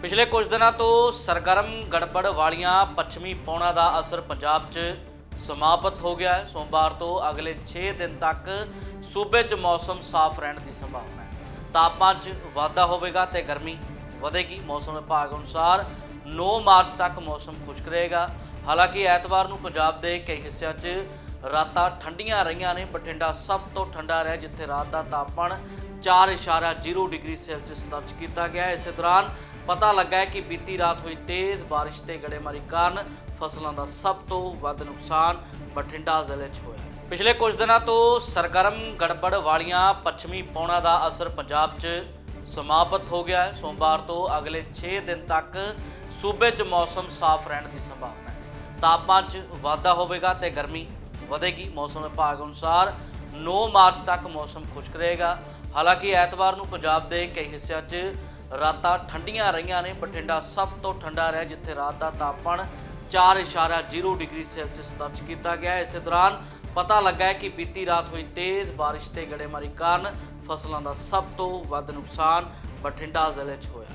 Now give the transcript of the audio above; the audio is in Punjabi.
ਪਿਛਲੇ ਕੁਝ ਦਿਨਾਂ ਤੋਂ ਸਰਗਰਮ ਗੜਬੜ ਵਾਲੀਆਂ ਪੱਛਮੀ ਪੌਣਾ ਦਾ ਅਸਰ ਪੰਜਾਬ 'ਚ ਸਮਾਪਤ ਹੋ ਗਿਆ ਹੈ। ਸੋਮਵਾਰ ਤੋਂ ਅਗਲੇ 6 ਦਿਨ ਤੱਕ ਸੂਬੇ 'ਚ ਮੌਸਮ ਸਾਫ਼ ਰਹਿਣ ਦੀ ਸੰਭਾਵਨਾ ਹੈ। ਤਾਪਮਾਨ 'ਚ ਵਾਧਾ ਹੋਵੇਗਾ ਤੇ ਗਰਮੀ ਵਧੇਗੀ। ਮੌਸਮ ਵਿਭਾਗ ਅਨੁਸਾਰ 9 ਮਾਰਚ ਤੱਕ ਮੌਸਮ ਖੁਸ਼ਕ ਰਹੇਗਾ। ਹਾਲਾਂਕਿ ਐਤਵਾਰ ਨੂੰ ਪੰਜਾਬ ਦੇ ਕਈ ਹਿੱਸਿਆਂ 'ਚ ਰਾਤਾਂ ਠੰਡੀਆਂ ਰਹੀਆਂ ਨੇ, ਬਠਿੰਡਾ ਸਭ ਤੋਂ ਠੰਡਾ ਰਿਹਾ, ਜਿੱਥੇ ਰਾਤ ਦਾ ਤਾਪਮਾਨ 4.0 ਡਿਗਰੀ ਸੈਲਸੀਅਸ ਦਰਜ ਕੀਤਾ ਗਿਆ ਇਸੇ ਦੌਰਾਨ ਪਤਾ ਲੱਗਾ ਹੈ ਕਿ ਬੀਤੀ ਰਾਤ ਹੋਈ ਤੇਜ਼ ਬਾਰਿਸ਼ ਤੇ ਗੜੇਮਾਰੀ ਕਾਰਨ ਫਸਲਾਂ ਦਾ ਸਭ ਤੋਂ ਵੱਧ ਨੁਕਸਾਨ ਬਠਿੰਡਾ ਜ਼ਿਲ੍ਹੇ 'ਚ ਹੋਇਆ ਪਿਛਲੇ ਕੁਝ ਦਿਨਾਂ ਤੋਂ ਸਰਗਰਮ ਗੜਬੜ ਵਾਲੀਆਂ ਪੱਛਮੀ ਪੌਣਾ ਦਾ ਅਸਰ ਪੰਜਾਬ 'ਚ ਸਮਾਪਤ ਹੋ ਗਿਆ ਹੈ। ਸੋਮਵਾਰ ਤੋਂ ਅਗਲੇ 6 ਦਿਨ ਤੱਕ ਸੂਬੇ 'ਚ ਮੌਸਮ ਸਾਫ਼ ਰਹਿਣ ਦੀ ਸੰਭਾਵਨਾ ਹੈ। ਤਾਪਮਾਨ 'ਚ ਵਾਧਾ ਹੋਵੇਗਾ ਤੇ ਗਰਮੀ ਵਧੇਗੀ। ਮੌਸਮ ਵਿਭਾਗ ਅਨੁਸਾਰ 9 ਮਾਰਚ ਤੱਕ ਮੌਸਮ ਖੁਸ਼ਕ ਰਹੇਗਾ। ਹਾਲਾਂਕਿ ਐਤਵਾਰ ਨੂੰ ਪੰਜਾਬ ਦੇ ਕਈ ਹਿੱਸਿਆਂ 'ਚ ਰਾਤਾਂ ਠੰਡੀਆਂ ਰਹੀਆਂ ਨੇ। ਬਠਿੰਡਾ ਸਭ ਤੋਂ ਠੰਡਾ ਰਿਹਾ, ਜਿੱਥੇ ਰਾਤ ਦਾ ਤਾਪਮਾਨ 4.0 ਡਿਗਰੀ ਸੈਲਸੀਅਸ ਦਰਜ ਕੀਤਾ ਗਿਆ ਇਸੇ ਦੌਰਾਨ ਪਤਾ ਲੱਗਾ ਹੈ ਕਿ ਬੀਤੀ ਰਾਤ ਹੋਈ ਤੇਜ਼ ਬਾਰਿਸ਼ ਤੇ ਗੜੇਮਾਰੀ ਕਾਰਨ ਫਸਲਾਂ ਦਾ ਸਭ ਤੋਂ ਵੱਧ ਨੁਕਸਾਨ ਬਠਿੰਡਾ ਜ਼ਿਲ੍ਹੇ 'ਚ ਹੋਇਆ।